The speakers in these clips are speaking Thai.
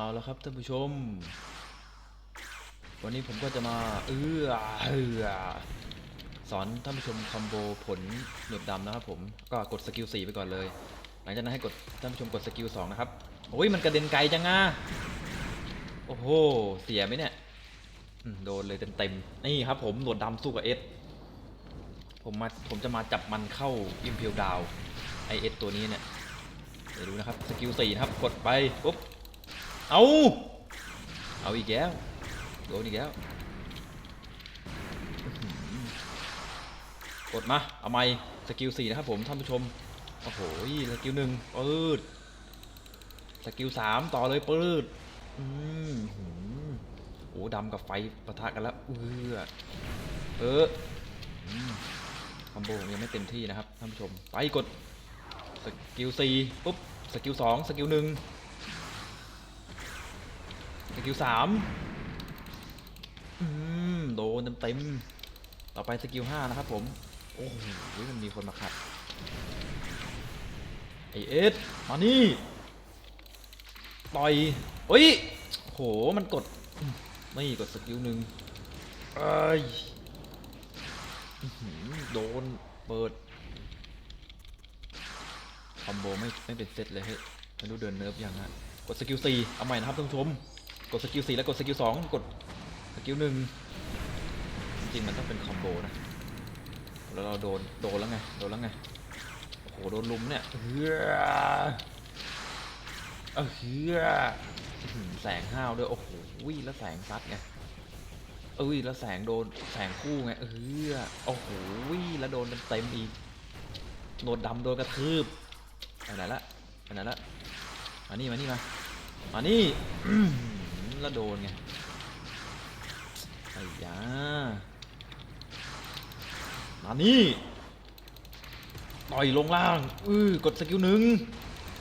เอาแล้วครับท่านผู้ชม วันนี้ผมก็จะมาเอื้อเอื้อสอนท่านผู้ชมคอมโบผลหนวดดำนะครับผมก็กดสกิล4ไปก่อนเลย หลังจากนั้นให้กดท่านผู้ชมกดสกิล2นะครับโอ้ยมันกระเด็นไกลจังอะโอ้โหเสียไหมเนี่ยโดนเลยเต็มๆนี่ครับผมหนวดดำสู้กับเอสผมมาผมจะมาจับมันเข้าอิมพิวดาวไอเอสตัวนี้เนี่ยเดี๋ยวดูนะครับสกิล4นะครับกดไปปุ๊บ เอาเอาอีกแล้วโดนอีกแล้วกดมา เอาไม่สกิลสี่นะครับผมท่านผู้ชม โอ้โหสกิลหนึ่งปืดสกิลสามต่อเลยปืดอืมหืมโอ้ดำกับไฟปะทะกันแล้ว เออเออคอมโบผมยังไม่เต็มที่นะครับท่านผู้ชม ไปกดสกิลสี่ปุ๊บ สกิลสองสกิลหนึ่ง กิลสามอืมโดนเต็มๆต่อไปสกิลห้านะครับผม โอ้โหมันมีคนมาขัดไอเอสมานี่ต่อยเฮ้ยโหมันกดไม่กดสกิลหนึ่งเอ้ยโดนเปิดคอมโบไม่ไม่เป็นเซตเลยเฮ้ยไม่รู้เดินเนิร์ฟยังฮะกดสกิลสี่เอาใหม่นะครับท่านผู้ชม กดสกิลสี่แล้วกดสกิลสองกดสกิลหนึ่งจริงๆมันต้องเป็นคอมโบนะแล้วเราโดนโดนแล้วไงโดนแล้วไงโอ้โหโดนลุมเนี่ยเฮือเออเฮืออื้อหือแสงห้าวด้วยโอ้โหวิ่แล้วแสงซัดไงเอ้ยแล้วแสงโดนแสงคู่ไงเออโอ้โหวิ่แล้วโดนเต็มอีกโดนดำโดนกระทืบไปไหนละไปไหนละมานี่มานี่มามานี่ แล้วโดนไงไอ้ยามานี่ต่อยลงล่าง อือกดสกิลหนึ่ง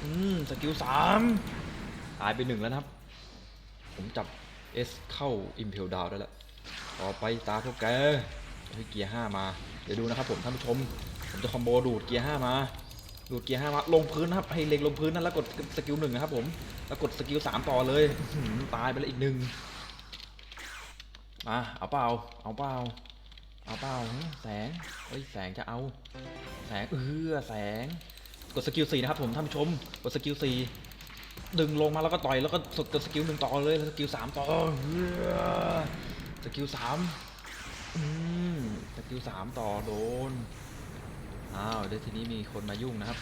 อืมสกิลสามตายไปหนึ่งแล้วนะครับ ผมจับ S เข้า Impel Down ได้แล้ว ต่อไปตาพวกแกเฮ้ยเกียร์ห้ามา เดี๋ยวดูนะครับผมท่านผู้ชม ผมจะคอมโบดูดเกียร์ห้ามา ดูดเกียร์ห้ามาลงพื้นนะครับให้เล็งลงพื้นนั่นแล้วกดสกิลหนึ่งนะครับผมแล้วกดสกิลสามต่อเลยตายไปแล้วอีกหนึ่งมาเอาเปล่าเอาเปล่าเอาเปล่าแสงเฮ้ยแสงจะเอา แสงเออแสง กดสกิลสี่นะครับผมท่านผู้ชมกดสกิลสี่ดึงลงมาแล้วก็ต่อยแล้วก็กดสกิลหนึ่งต่อเลยสกิลสามต่อเฮ้อสกิลสามอืมสกิลสามต่อโดน อ้าวเดี๋ยวทีนี้มีคนมายุ่งนะครับ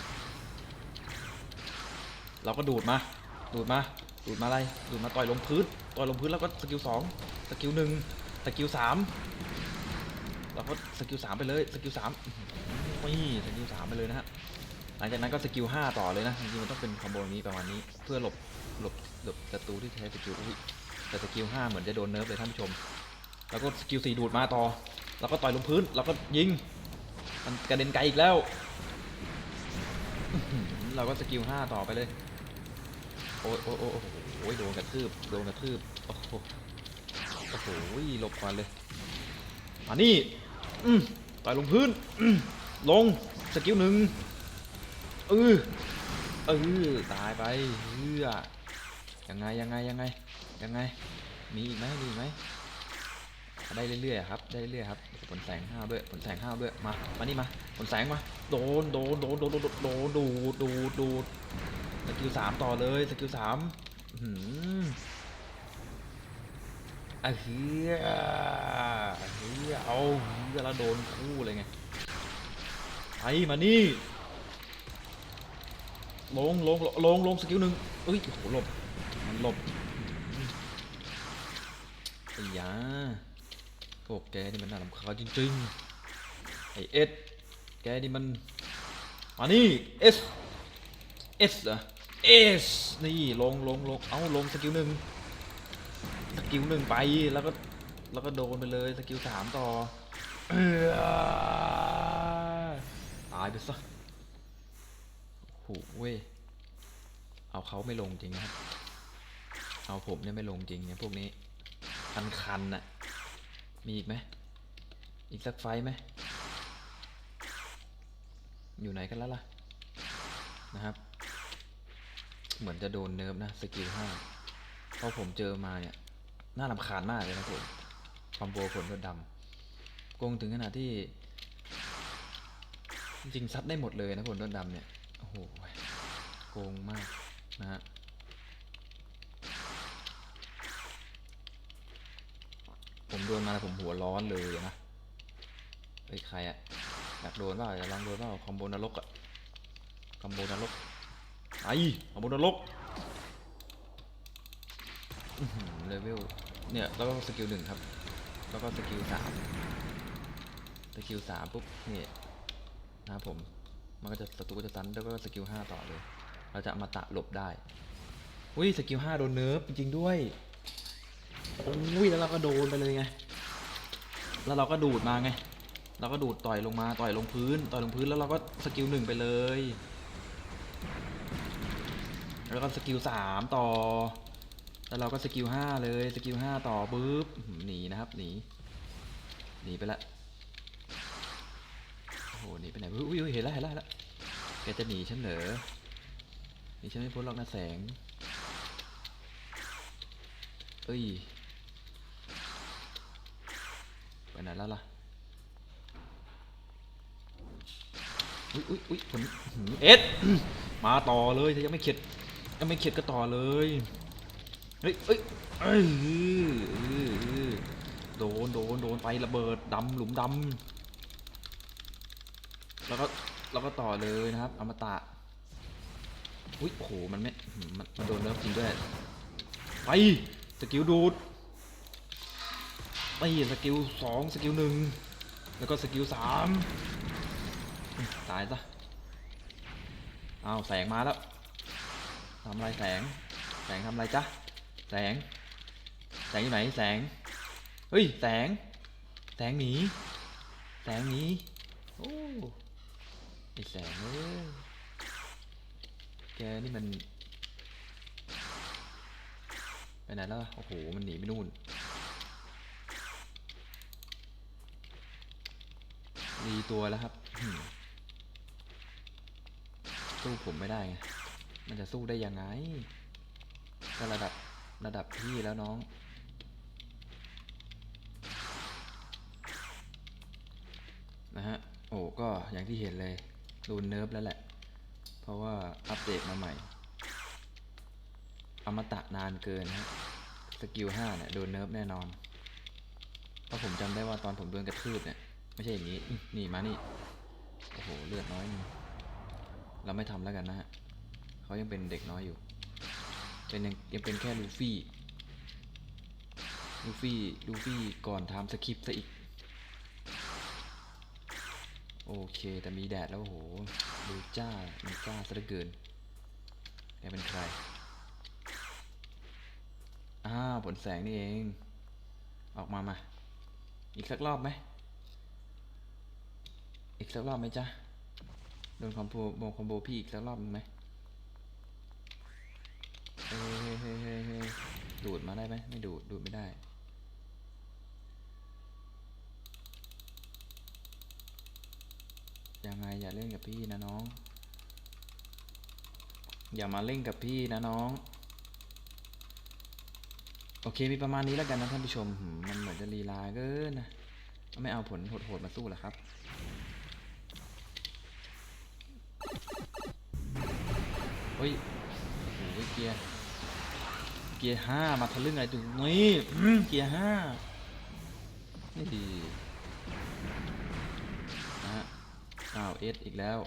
เราก็ดูดมา ดูดมา ดูดมาอะไร ดูดมาต่อยลงพื้น ต่อยลงพื้นแล้วก็สกิลสองสกิลหนึ่งสกิลสามเราก็สกิลสามไปเลย สกิลสามนี่สกิลสามไปเลยนะฮะ หลังจากนั้นก็สกิลห้าต่อเลยนะจริงๆมันต้องเป็นคอมโบนี้ประมาณนี้ เพื่อหลบ หลบ หลบศัตรูที่ใช้สกิลอุ้ยแต่สกิลห้าเหมือนจะโดนเนิร์ฟเลยท่านผู้ชม แล้วก็สกิลสี่ดูดมาต่อ แล้วก็ต่อยลงพื้น แล้วก็ยิง มันกระเด็นไกลอีกแล้ว เราก็สกิลห้าต่อไปเลย โอ้ยโอ้ยโอ้ยโอ้โหโอ้ยโดนกระทืบโดนกระทืบโอ้โหโอ้โหหลบก่อนเลยมานี่อืมต่อยลงพื้นลงสกิลหนึ่งเออเออตายไปเฮือยังไงยังไงยังไงยังไงมีอีกไหมมีอีกไหม ได้เรื่อยๆครับได้เรื่อยๆครับผลแสงห้าวด้วยผลแสงห้าวด้วยมามานี่มาผลแสงมาโดนโดนโดนโดนโดนโดนดูดูดูสกิลสามต่อเลยสกิลสามอื้อหืออะเฮียเฮียเอาเฮียแล้วโดนคู่เลยไงไปมานี่ลงลงลงลงสกิลหนึ่งเอ้ยโอ้โหหลบมันหลบไอ้ยา พวกแกนี่มันน่ารำคาญจริงๆ ไอเอสแกนี่มันมานี่เอสเอสเหรอเอสนี่ลงลงลงเอาลงสกิลหนึ่งสกิลหนึ่งไปแล้วก็แล้วก็โดนไปเลยสกิลสามต่อตายไปซะโหเว้ยเอาเขาไม่ลงจริงนะครับเอาผมเนี่ยไม่ลงจริงเนี่ยพวกนี้คันคันๆน่ะ มีอีกไหม อีกสักไฟไหม อยู่ไหนกันแล้วล่ะ นะครับ เหมือนจะโดนเนิร์ฟนะสกิลห้าเพอผมเจอมาเนี่ย น่ารำคาญมากเลยนะผมคอมโบผลก็ดำโกงถึงขนาดที่ จริงซัดได้หมดเลยนะผลต้นดำเนี่ย โอ้โห โกงมากนะฮะ ผมโดนมาแล้วผมหัวร้อนเลยนะเฮ้ยใครอะอยากโดนเปล่าอยากลองโดนเปล่าคอมโบนรกอะคอมโบนรกไอ้คอมโบนรกอื้อหือเลเวลเนี่ยแล้วก็สกิลหนึ่งครับ แล้วก็สกิลสามสกิลสามปุ๊บนี่นะครับผมมันก็จะศัตรูก็จะตันแล้วก็สกิลห้าต่อเลย เราจะมาตะหลบได้อุ้ยสกิลห้าโดนเนิร์ฟจริงด้วย โอ้ยแล้วเราก็โดนไปเลยไง แล้วเราก็ดูดมาไง เราก็ดูดต่อยลงมาต่อยลงพื้น ต่อยลงพื้นแล้วเราก็สกิลหนึ่งไปเลย แล้วก็สกิลสามต่อ แล้วเราก็สกิลห้าเลยสกิลห้าต่อปุ๊บอื้อหือหนีนะครับหนีหนีไปละโอ้โหหนีไปไหนอุ้ยเห็นแล้วเห็นแล้วเห็นแล้วแกจะหนีฉันเหรอหนีฉันไม่พ้นหรอกนะแสงเอ้ย ไปไหนแล้วล่ะอุ้ยอุ้ยอุ้ยผลเอ็ดมาต่อเลยถ้ายังไม่เข็ดยังไม่เข็ดก็ต่อเลยเฮ้ยเฮ้ยเอ้ยเอโดนโดนโดนไประเบิดดำหลุมดำแล้วก็แล้วก็ต่อเลยนะครับอมตะอุ้ยโอ้โหมันไม่มันมันโดนเนิร์ฟจริงด้วยไปสกิลดูด ไปสกิลสองสกิลหนึ่งแล้วก็สกิลสามตายซะอ้าวแสงมาแล้วทำอะไรแสง แสงทำอะไรจ๊ะแสง แสงอยู่ไหนแสงเฮ้ยแสง แสงหนีแสงหนีโอ้ไอแสงเอ้ยแกนี่มันไปไหนแล้วโอ้โหมันหนีไปนู่น รีตัวแล้วครับ สู้ผมไม่ได้ไงมันจะสู้ได้ยังไง ก็ระดับระดับพี่แล้วน้อง นะฮะ โอ้ก็อย่างที่เห็นเลยโดนเนิร์ฟแล้วแหละ เพราะว่าอัปเดตมาใหม่ อมตะนานเกินฮะสกิลห้าเนี่ยโดนเนิร์ฟแน่นอน เพราะผมจำได้ว่าตอนผมโดนกระทืบเนี่ย ไม่ใช่อย่างนี้ นี่มานี่ โอ้โห เลือดน้อยนึงเราไม่ทำแล้วกันนะฮะเขายังเป็นเด็กน้อยอยู่ เป็นยังยังเป็นแค่ลูฟี่ ลูฟี่ ลูฟี่ก่อนทำสคริปต์ซะอีก โอเค แต่มีแดดแล้วโอ้โหดูจ้ามันจ้าซะเหลือเกินแกเป็นใคร อ้าผลแสงนี่เอง ออกมามา อีกสักรอบไหม อีกสักรอบไหมจ๊ะ โดนคอมโบโบคอมโบพี่อีกสักรอบไหมเฮ้ยเฮ้ยเฮ้ยเฮ้ยดูดมาได้ไหมไม่ดูด ดูดไม่ได้ยังไงอย่าเล่นกับพี่นะน้อง อย่ามาเล่นกับพี่นะน้อง โอเคมีประมาณนี้แล้วกันนะท่านผู้ชม มันเหมือนจะลีลาเกินนะ ไม่เอาผลโหดๆมาสู้หรอครับ เฮ้ยโอ้โหเกียร์ เกียร์ห้ามาทะลึ่งอะไรตรงนี้อื้อเกียร์ห้านี่ดีนะฮะอ้าวเอสอีกแล้ว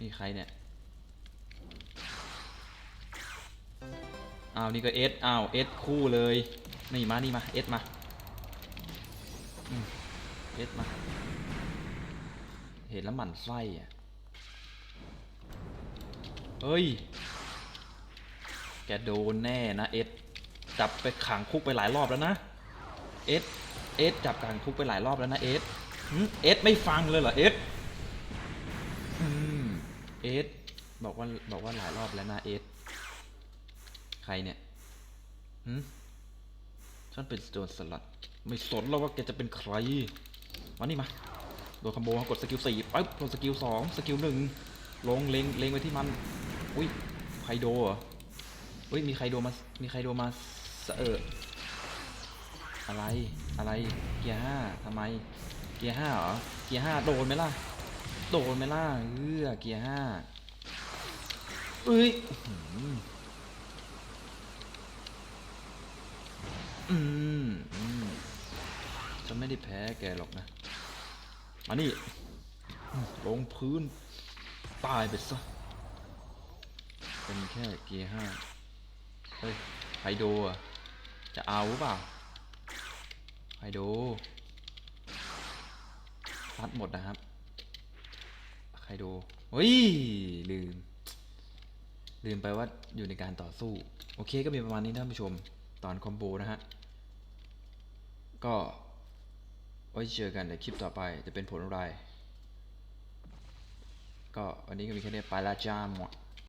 นี่ใครเนี่ย อ้าวนี่ก็เอสอ้าวเอสคู่เลย นี่มา นี่มาเอสมาเอสมา เห็นแล้วหมั่นไส้อะ เฮ้ย แกโดนแน่นะเอ็ด จับไปขังคุกไปหลายรอบแล้วนะ เอ็ด เอ็ดจับขังคุกไปหลายรอบแล้วนะเอ็ดเอ็ดไม่ฟังเลยเหรอเอ็ดเอ็ดบอกว่าบอกว่าหลายรอบแล้วนะเอ็ด ใครเนี่ยหืมฉันเป็นโจรสลัด ไม่สนแล้วว่าแกจะเป็นใคร มานี่มา โดนคอมโบกดสกิลสี่ปั๊บกดสกิลสองสกิลหนึ่งลงเลงเลงไปที่มัน อุ้ยไคโดเหรอเฮ้ยมีใครโดมา มีใครโดมาเอออะไร อะไร เกียร์ห้าทำไม เกียร์ห้าเหรอ เกียร์ห้าโดนไหมล่ะ โดนไหมล่ะเออเกียร์ห้าเอ้ยอื้อหืออืมอืมจะไม่ได้แพ้แกหรอกนะ มานี่ ลงพื้น ตายไปซะ เป็นแค่เกียร์ห้าเฮ้ยไฮโดอะ จะเอาหรือเปล่าไฮโดซัดหมดนะครับไฮโดเฮ้ย ลืม ลืมไปว่าอยู่ในการต่อสู้ โอเคก็มีประมาณนี้ท่านผู้ชม ตอนคอมโบนะฮะ ก็ไว้เจอกันในคลิปต่อไปจะเป็นผลอะไร ก็วันนี้ก็มีแค่นี้ไปละจ้าหมด